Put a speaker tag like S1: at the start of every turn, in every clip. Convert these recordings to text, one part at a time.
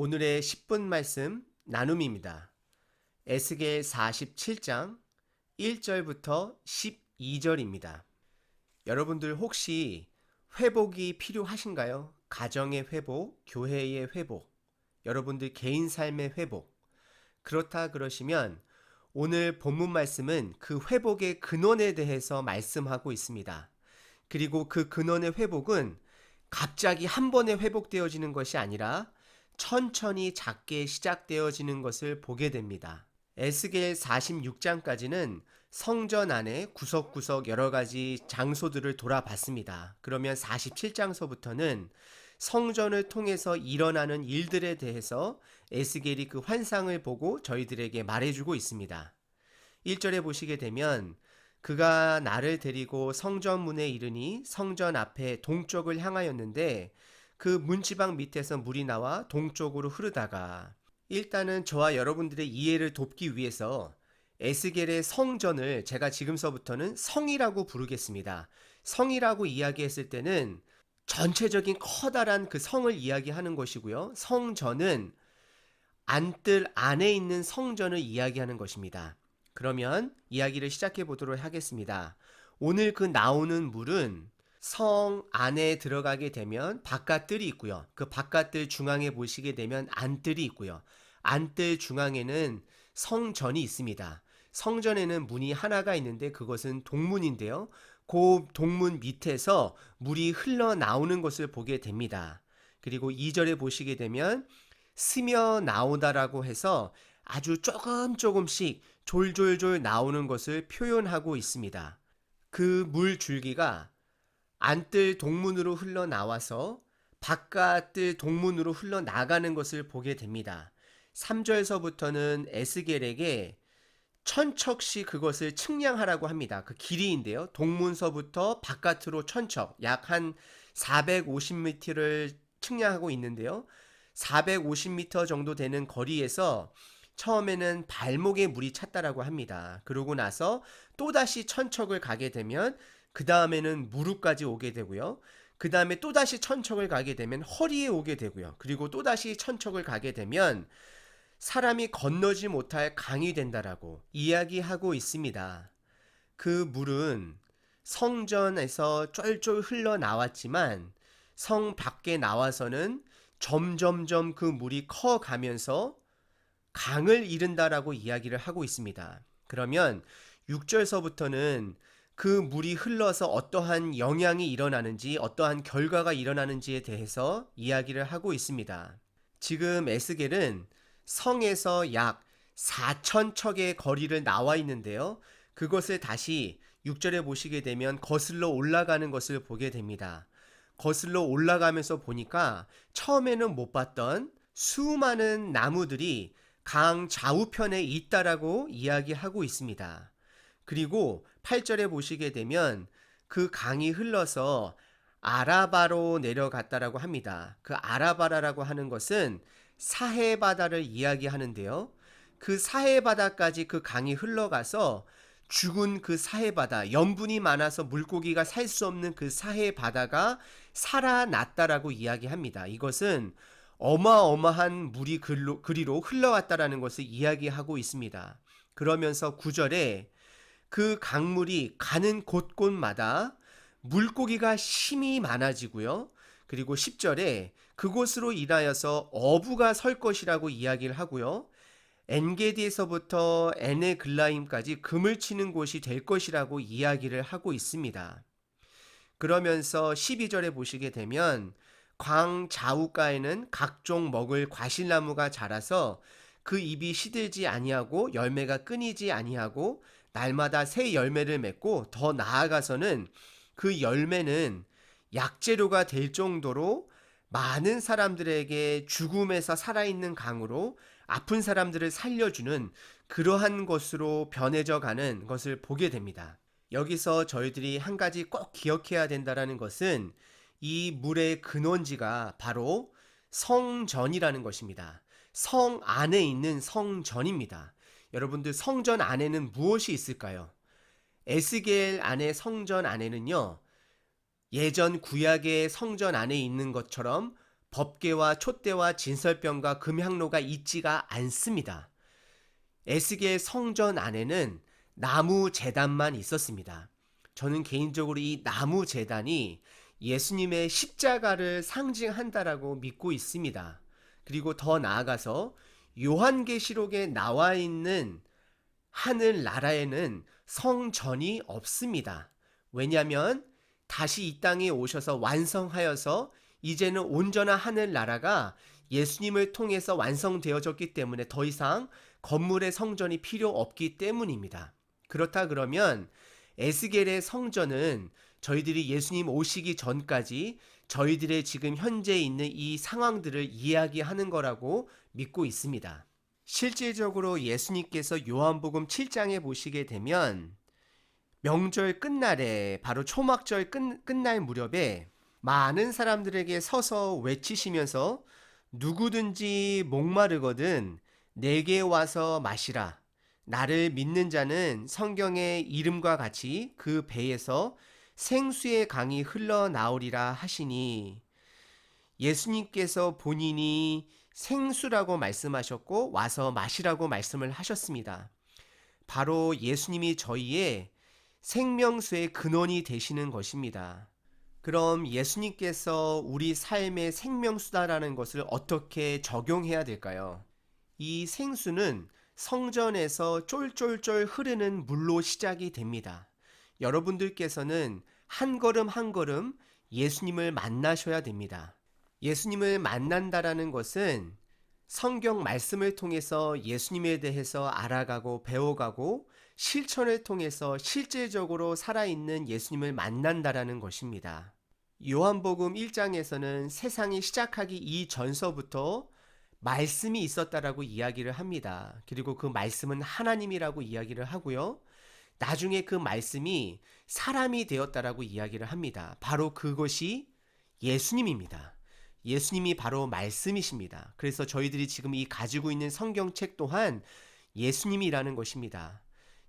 S1: 오늘의 10분 말씀 나눔입니다. 에스겔 47장 1절부터 12절입니다. 여러분들 혹시 회복이 필요하신가요? 가정의 회복, 교회의 회복, 여러분들 개인 삶의 회복. 그렇다 그러시면 오늘 본문 말씀은 그 회복의 근원에 대해서 말씀하고 있습니다. 그리고 그 근원의 회복은 갑자기 한 번에 회복되어지는 것이 아니라 천천히 작게 시작되어지는 것을 보게 됩니다. 에스겔 46장까지는 성전 안에 구석구석 여러 가지 장소들을 돌아봤습니다. 그러면 47장서부터는 성전을 통해서 일어나는 일들에 대해서 에스겔이 그 환상을 보고 저희들에게 말해주고 있습니다. 1절에 보시게 되면 그가 나를 데리고 성전 문에 이르니 성전 앞에 동쪽을 향하였는데 그 문지방 밑에서 물이 나와 동쪽으로 흐르다가 일단은 저와 여러분들의 이해를 돕기 위해서 에스겔의 성전을 제가 지금서부터는 성이라고 부르겠습니다. 성이라고 이야기했을 때는 전체적인 커다란 그 성을 이야기하는 것이고요. 성전은 안뜰 안에 있는 성전을 이야기하는 것입니다. 그러면 이야기를 시작해 보도록 하겠습니다. 오늘 그 나오는 물은 성 안에 들어가게 되면 바깥뜰이 있고요. 그 바깥뜰 중앙에 보시게 되면 안뜰이 있고요. 안뜰 중앙에는 성전이 있습니다. 성전에는 문이 하나가 있는데 그것은 동문인데요. 그 동문 밑에서 물이 흘러나오는 것을 보게 됩니다. 그리고 2절에 보시게 되면 스며 나오다라고 해서 아주 조금 조금씩 졸졸졸 나오는 것을 표현하고 있습니다. 그 물 줄기가 안뜰 동문으로 흘러나와서 바깥뜰 동문으로 흘러나가는 것을 보게 됩니다. 3절서부터는 에스겔에게 천척씩 그것을 측량하라고 합니다. 그 길이인데요. 동문서부터 바깥으로 천척, 약 한 450m를 측량하고 있는데요. 450m 정도 되는 거리에서 처음에는 발목에 물이 찼다라고 합니다. 그러고 나서 또다시 천척을 가게 되면 그 다음에는 무릎까지 오게 되고요. 그 다음에 또다시 천척을 가게 되면 허리에 오게 되고요. 그리고 또다시 천척을 가게 되면 사람이 건너지 못할 강이 된다라고 이야기하고 있습니다. 그 물은 성전에서 쫄쫄 흘러나왔지만 성 밖에 나와서는 점점점 그 물이 커 가면서 강을 이른다라고 이야기를 하고 있습니다. 그러면 6절서부터는 그 물이 흘러서 어떠한 영향이 일어나는지, 어떠한 결과가 일어나는지에 대해서 이야기를 하고 있습니다. 지금 에스겔은 성에서 약 4천 척의 거리를 나와 있는데요. 그것을 다시 6절에 보시게 되면 거슬러 올라가는 것을 보게 됩니다. 거슬러 올라가면서 보니까 처음에는 못 봤던 수많은 나무들이 강 좌우편에 있다라고 이야기하고 있습니다. 그리고 8절에 보시게 되면 그 강이 흘러서 아라바로 내려갔다라고 합니다. 그 아라바라라고 하는 것은 사해 바다를 이야기하는데요. 그 사해 바다까지 그 강이 흘러가서 죽은 그 사해 바다, 염분이 많아서 물고기가 살 수 없는 그 사해 바다가 살아났다라고 이야기합니다. 이것은 어마어마한 물이 그리로, 흘러왔다라는 것을 이야기하고 있습니다. 그러면서 구절에 그 강물이 가는 곳곳마다 물고기가 심히 많아지고요. 그리고 10절에 그곳으로 인하여서 어부가 설 것이라고 이야기를 하고요. 엔게디에서부터 에네글라임까지 금을 치는 곳이 될 것이라고 이야기를 하고 있습니다. 그러면서 12절에 보시게 되면 광 좌우가에는 각종 먹을 과실나무가 자라서 그 잎이 시들지 아니하고 열매가 끊이지 아니하고 날마다 새 열매를 맺고 더 나아가서는 그 열매는 약재료가 될 정도로 많은 사람들에게 죽음에서 살아있는 강으로 아픈 사람들을 살려주는 그러한 것으로 변해져 가는 것을 보게 됩니다. 여기서 저희들이 한 가지 꼭 기억해야 된다는 것은 이 물의 근원지가 바로 성전이라는 것입니다. 성 안에 있는 성전입니다. 여러분들 성전 안에는 무엇이 있을까요? 에스겔 안의 성전 안에는요. 예전 구약의 성전 안에 있는 것처럼 법계와 촛대와 진설병과 금향로가 있지가 않습니다. 에스겔 성전 안에는 나무 재단만 있었습니다. 저는 개인적으로 이 나무 재단이 예수님의 십자가를 상징한다라고 믿고 있습니다. 그리고 더 나아가서 요한계시록에 나와 있는 하늘 나라에는 성전이 없습니다. 왜냐하면 다시 이 땅에 오셔서 완성하여서 이제는 온전한 하늘 나라가 예수님을 통해서 완성되어졌기 때문에 더 이상 건물의 성전이 필요 없기 때문입니다. 그렇다 그러면 에스겔의 성전은 저희들이 예수님 오시기 전까지 저희들의 지금 현재 있는 이 상황들을 이야기하는 거라고 믿고 있습니다. 실질적으로 예수님께서 요한복음 7장에 보시게 되면 명절 끝날에 바로 초막절 끝, 끝날 무렵에 많은 사람들에게 서서 외치시면서 누구든지 목마르거든 내게 와서 마시라. 나를 믿는 자는 성경의 이름과 같이 그 배에서 생수의 강이 흘러나오리라 하시니 예수님께서 본인이 생수라고 말씀하셨고 와서 마시라고 말씀을 하셨습니다. 바로 예수님이 저희의 생명수의 근원이 되시는 것입니다. 그럼 예수님께서 우리 삶의 생명수다라는 것을 어떻게 적용해야 될까요? 이 생수는 성전에서 쫄쫄쫄 흐르는 물로 시작이 됩니다. 여러분들께서는 한 걸음 한 걸음 예수님을 만나셔야 됩니다. 예수님을 만난다라는 것은 성경 말씀을 통해서 예수님에 대해서 알아가고 배워가고 실천을 통해서 실제적으로 살아있는 예수님을 만난다라는 것입니다. 요한복음 1장에서는 세상이 시작하기 이전서부터 말씀이 있었다라고 이야기를 합니다. 그리고 그 말씀은 하나님이라고 이야기를 하고요. 나중에 그 말씀이 사람이 되었다라고 이야기를 합니다. 바로 그것이 예수님입니다. 예수님이 바로 말씀이십니다. 그래서 저희들이 지금 이 가지고 있는 성경책 또한 예수님이라는 것입니다.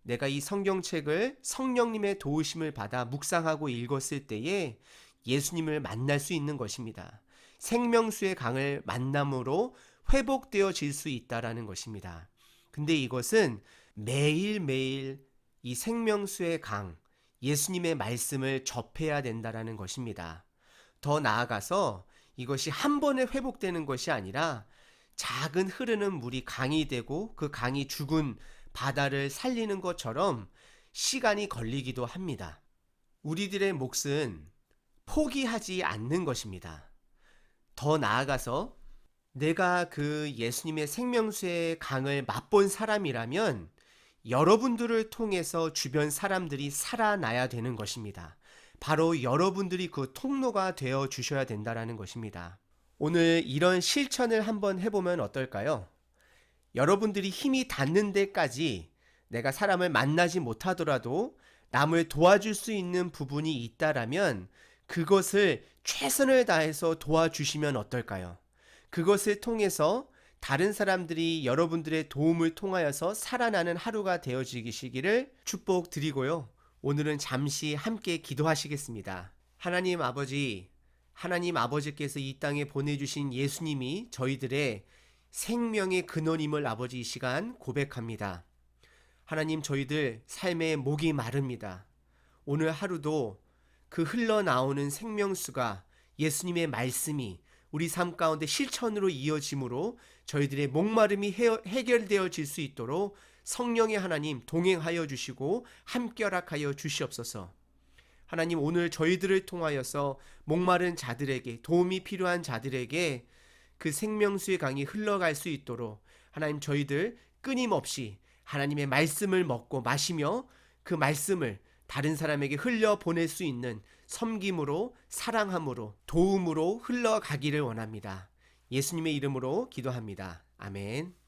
S1: 내가 이 성경책을 성령님의 도우심을 받아 묵상하고 읽었을 때에 예수님을 만날 수 있는 것입니다. 생명수의 강을 만남으로 회복되어질 수 있다라는 것입니다. 근데 이것은 매일매일 이 생명수의 강, 예수님의 말씀을 접해야 된다라는 것입니다. 더 나아가서 이것이 한 번에 회복되는 것이 아니라 작은 흐르는 물이 강이 되고 그 강이 죽은 바다를 살리는 것처럼 시간이 걸리기도 합니다. 우리들의 몫은 포기하지 않는 것입니다. 더 나아가서 내가 그 예수님의 생명수의 강을 맛본 사람이라면 여러분들을 통해서 주변 사람들이 살아나야 되는 것입니다. 바로 여러분들이 그 통로가 되어 주셔야 된다라는 것입니다. 오늘 이런 실천을 한번 해보면 어떨까요? 여러분들이 힘이 닿는 데까지 내가 사람을 만나지 못하더라도 남을 도와줄 수 있는 부분이 있다라면 그것을 최선을 다해서 도와주시면 어떨까요? 그것을 통해서 다른 사람들이 여러분들의 도움을 통하여서 살아나는 하루가 되어지기를 축복드리고요. 오늘은 잠시 함께 기도하시겠습니다. 하나님 아버지, 하나님 아버지께서 이 땅에 보내주신 예수님이 저희들의 생명의 근원임을 아버지 이 시간 고백합니다. 하나님 저희들 삶의 목이 마릅니다. 오늘 하루도 그 흘러나오는 생명수가 예수님의 말씀이 우리 삶 가운데 실천으로 이어짐으로 저희들의 목마름이 해결되어질 수 있도록 성령의 하나님 동행하여 주시고 함께락하여 주시옵소서. 하나님 오늘 저희들을 통하여서 목마른 자들에게 도움이 필요한 자들에게 그 생명수의 강이 흘러갈 수 있도록 하나님 저희들 끊임없이 하나님의 말씀을 먹고 마시며 그 말씀을 다른 사람에게 흘려 보낼 수 있는 섬김으로 사랑함으로 도움으로 흘러가기를 원합니다. 예수님의 이름으로 기도합니다. 아멘.